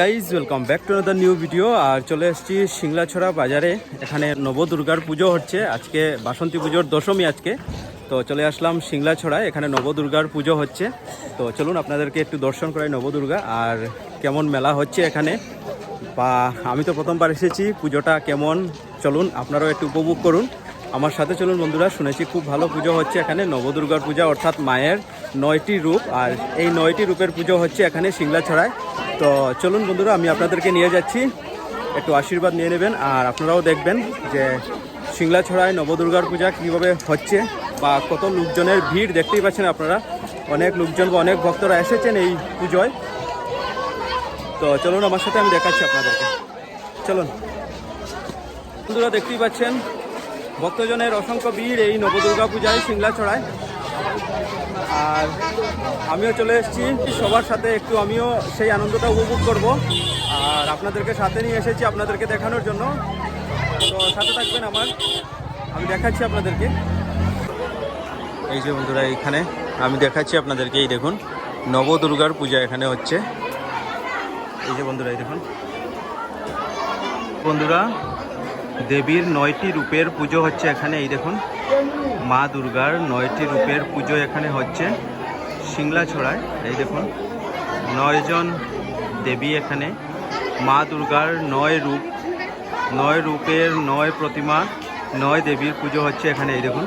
Guys welcome back to another new video আর চলে এসেছি সিংলাছড়া বাজারে। এখানে নবদুর্গার পুজো হচ্ছে। আজকে বাসন্তী পুজোর দশমী আজকে। তো চলে আসলাম সিংলাছড়ায়। এখানে নবদুর্গার পুজো হচ্ছে। তো চলুন আপনাদেরকে একটু দর্শন করাই নবদুর্গা। আর কেমন মেলা হচ্ছে এখানে? বা আমি তো প্রথমবার এসেছি। পুজোটা কেমন? চলুন আপনারাও একটু উপভোগ করুন। আমার সাথে চলুন বন্ধুরা, শুনেছি খুব ভালো পুজো হচ্ছে এখানে। নবদুর্গার পূজা অর্থাৎ মায়ের। নয়টি রূপ, আর এই নয়টি রূপের পুজো হচ্ছে এখানে সিংলাছড়ায় তো চলুন বন্ধুরা, আমি আপনাদেরকে নিয়ে যাচ্ছি। একটু আশীর্বাদ নিয়ে নেবেন, আর আপনারাও দেখবেন যে সিংলাছড়ায় নবদুর্গার পূজা কীভাবে হচ্ছে, বা কত লোকজনের ভিড় দেখতেই পাচ্ছেন আপনারা। অনেক লোকজন বা অনেক ভক্তরা এসেছেন এই পুজোয়। তো চলুন, আমার সাথে আমি দেখাচ্ছি আপনাদেরকে। চলুন। বন্ধুরা, দেখতেই পাচ্ছেন, ভক্তজনের অসংখ্য ভিড় এই নবদুর্গা পূজায় সিংলা ছড়ায়। আর আমিও চলে এসেছি। সবার সাথে একটু আমিও সেই আনন্দটা উপভোগ করব। আর আপনাদেরকে সাথে নিয়ে এসেছি আপনাদেরকে দেখানোর জন্য। তো সাথে থাকবেন আমার। আমি দেখাচ্ছি আপনাদেরকে। এই যে বন্ধুরা এইখানে আমি দেখাচ্ছি আপনাদেরকে, এই দেখুন, নবদুর্গার পূজা এখানে হচ্ছে। এই যে বন্ধুরা, এই দেখুন। বন্ধুরা, দেবীর নয়টি রূপের পুজো হচ্ছে এখানে, এই দেখুন। মা দুর্গার নয়টি রূপের পুজো এখানে হচ্ছে সিংলা ছড়ায়। এই দেখুন, নয়জন দেবী এখানে। মা দুর্গার নয় রূপ, নয় রূপের নয় প্রতিমা, নয় দেবীর পুজো হচ্ছে এখানে, এই দেখুন।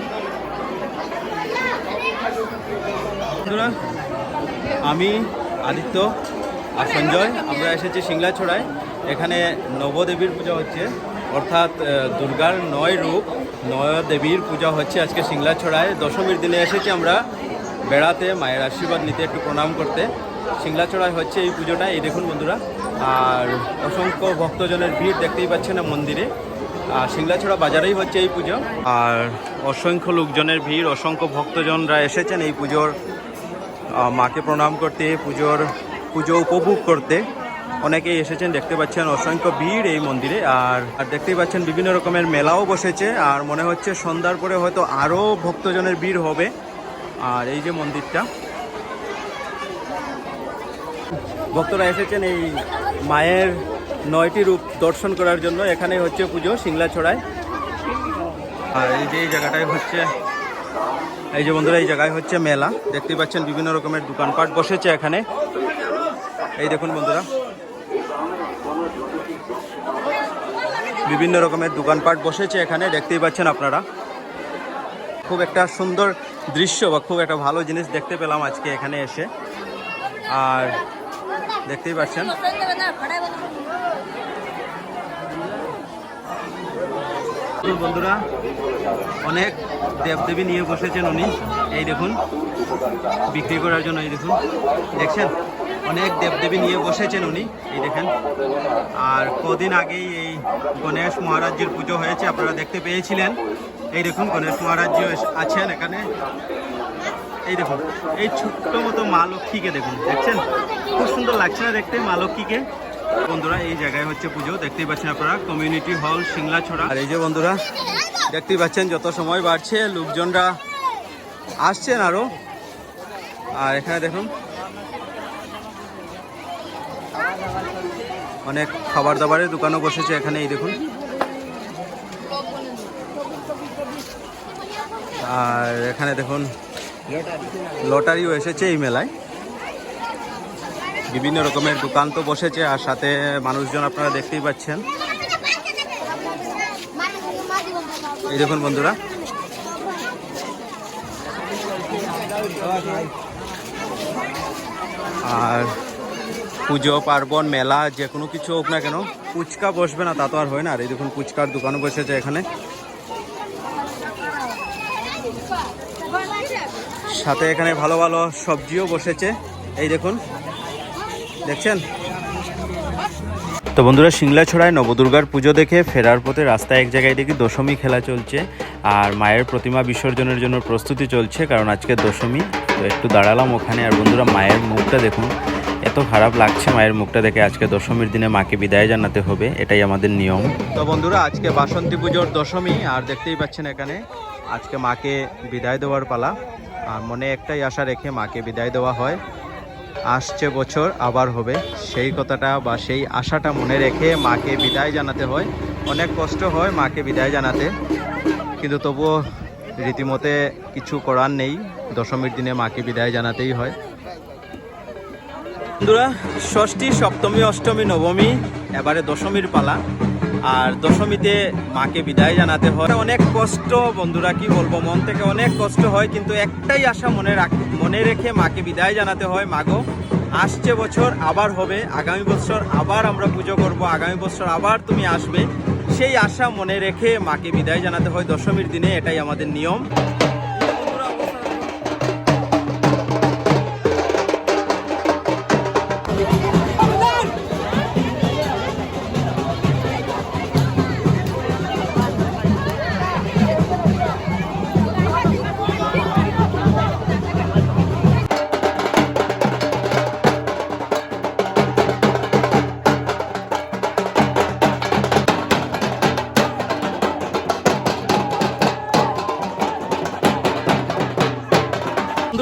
আমি, আদিত্য আর সঞ্জয়, আমরা এসেছি সিংলা ছড়ায়। এখানে নবদেবীর পূজা হচ্ছে। অর্থাৎ দুর্গার নয় রূপ, নয় দেবীর পূজা হচ্ছে আজকে সিংলা ছড়ায়। দশমীর দিনে এসেছি আমরা বেড়াতে, মায়ের আশীর্বাদ নিতে একটু প্রণাম করতে। সিংলা ছড়ায় হচ্ছে এই পুজোটা, এই দেখুন বন্ধুরা। আর অসংখ্য ভক্তজনের ভিড় দেখতেই পাচ্ছেন না মন্দিরে। আর সিংলাছড়া বাজারেই হচ্ছে এই পুজো। আর অসংখ্য লোকজনের ভিড়, অসংখ্য ভক্তজনরা এসেছেন এই পুজোর মাকে প্রণাম করতে, পুজোর, পুজো উপভোগ করতে। অনেকেই এসেছেন, দেখতে পাচ্ছেন অসংখ্য ভিড় এই মন্দিরে। আর আর দেখতেই পাচ্ছেন বিভিন্ন রকমের মেলাও বসেছে। আর মনে হচ্ছে সন্ধ্যার পরে হয়তো আরও ভক্তজনের ভিড় হবে। আর এই যে মন্দিরটা। ভক্তরা এসেছেন এই মায়ের নয়টি রূপ দর্শন করার জন্য। এখানে হচ্ছে পুজো সিংলাছড়ায় আর এই যে এই জায়গাটায় হচ্ছে, এই যে বন্ধুরা, এই জায়গায় হচ্ছে মেলা। দেখতেই পাচ্ছেন বিভিন্ন রকমের দোকানপাট বসেছে এখানে। এই দেখুন বন্ধুরা। বিভিন্ন রকমের দোকানপাট বসেছে এখানে, দেখতেই পাচ্ছেন আপনারা। খুব একটা সুন্দর দৃশ্য বা খুব একটা ভালো জিনিস দেখতে পেলাম আজকে এখানে এসে। আর দেখতেই পাচ্ছেন। বন্ধুরা, অনেক দেবদেবী নিয়ে বসেছেন উনি। এই দেখুন, বিক্রি করার জন্য এই দেখুন। দেখছেন? অনেক দেবদেবী নিয়ে বসেছেন উনি, এই দেখেন। আর কদিন আগেই এই গণেশ মহারাজ্যের পুজো হয়েছে, আপনারা দেখতে পেয়েছিলেন। এই দেখুন, গণেশ মহারাজ্য আছেন এখানে। এই দেখুন, এই ছোট্ট মতো মা লক্ষ্মীকে দেখুন, দেখছেন? খুব সুন্দর লাগছে না দেখতে মা লক্ষ্মীকে? বন্ধুরা, এই জায়গায় হচ্ছে পুজো, দেখতেই পাচ্ছেন আপনারা কমিউনিটি হল সিংলা ছড়া। আর এই যে বন্ধুরা, দেখতেই পাচ্ছেন যত সময় বাড়ছে, লোকজনরা আসছেন আরও। আর এখানে দেখুন অনেক খাবার দাবারের দোকানও বসেছে এখানে, এই দেখুন। আর এখানে দেখুন, লটারিও এসেছে এই মেলায়। বিভিন্ন রকমের দোকান তো বসেছে, আর সাথে মানুষজন আপনারা দেখতেই পাচ্ছেন। এই দেখুন বন্ধুরা। আর পুজো, পার্বণ, মেলা, যে কোনো কিছু হোক না কেন, ফুচকা বসবে না, তা তো আর হয় না। আর এই দেখুন, ফুচকার দোকানও বসেছে এখানে। সাথে এখানে ভালো ভালো সবজিও বসেছে। এই দেখুন, দেখছেন? তো বন্ধুরা সিংলা ছড়ায় নবদুর্গার পুজো দেখে ফেরার পথে রাস্তায় এক জায়গায় দেখি দশমী খেলা চলছে। আর মায়ের প্রতিমা বিসর্জনের জন্য প্রস্তুতি চলছে, কারণ আজকে দশমী। তো একটু দাঁড়ালাম ওখানে, আর বন্ধুরা, মায়ের মুখটা দেখুন। এত খারাপ লাগছে মায়ের মুখটা দেখে আজকে দশমীর দিনে মাকে বিদায় জানাতে হবে, এটাই আমাদের নিয়ম। তো বন্ধুরা, আজকে বাসন্তী পুজোর দশমী, আর দেখতেই পাচ্ছেন এখানে, আজকে মাকে বিদায় দেওয়ার পালা। আর মনে একটাই আশা রেখে মাকে বিদায় দেওয়া হয়। আসছে বছর, আবার হবে। সেই কথাটা বা সেই আশাটা মনে রেখে মাকে বিদায় জানাতে হয়। অনেক কষ্ট হয় মাকে বিদায় জানাতে। কিন্তু তবুও রীতিমতে কিছু করার নেই। দশমীর দিনে মাকে বিদায় জানাতেই হয়। বন্ধুরা, ষষ্ঠী, সপ্তমী, অষ্টমী, নবমী, এবারে দশমীর পালা। আর দশমীতে মাকে বিদায় জানাতে হয়। অনেক কষ্ট বন্ধুরা, কি বলব, মন থেকে অনেক কষ্ট হয়, কিন্তু একটাই আশা মনে রাখ, মনে রেখে মাকে বিদায় জানাতে হয় মাগো আসছে বছর, আবার হবে। আগামী বছর আবার আমরা পুজো করব, আগামী বছর আবার তুমি আসবে। সেই আশা মনে রেখে মাকে বিদায় জানাতে হয় দশমীর দিনে, এটাই আমাদের নিয়ম।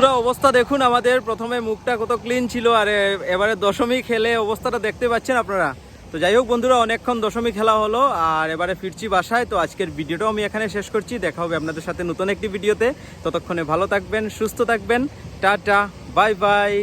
বন্ধুরা, অবস্থা দেখুন, আমাদের প্রথমে মুখটা কত ক্লিন ছিল, আর এবারে দশমী খেলে অবস্থাটা দেখতে পাচ্ছেন আপনারা। তো যাই হোক বন্ধুরা, অনেকক্ষণ দশমী খেলা হলো, আর এবারে ফিরছি বাসায়। তো আজকের ভিডিওটাও আমি এখানে শেষ করছি। দেখা হবে আপনাদের সাথে নতুন একটি ভিডিওতে। ততক্ষণে ভালো থাকবেন, সুস্থ থাকবেন। Tata, bye bye.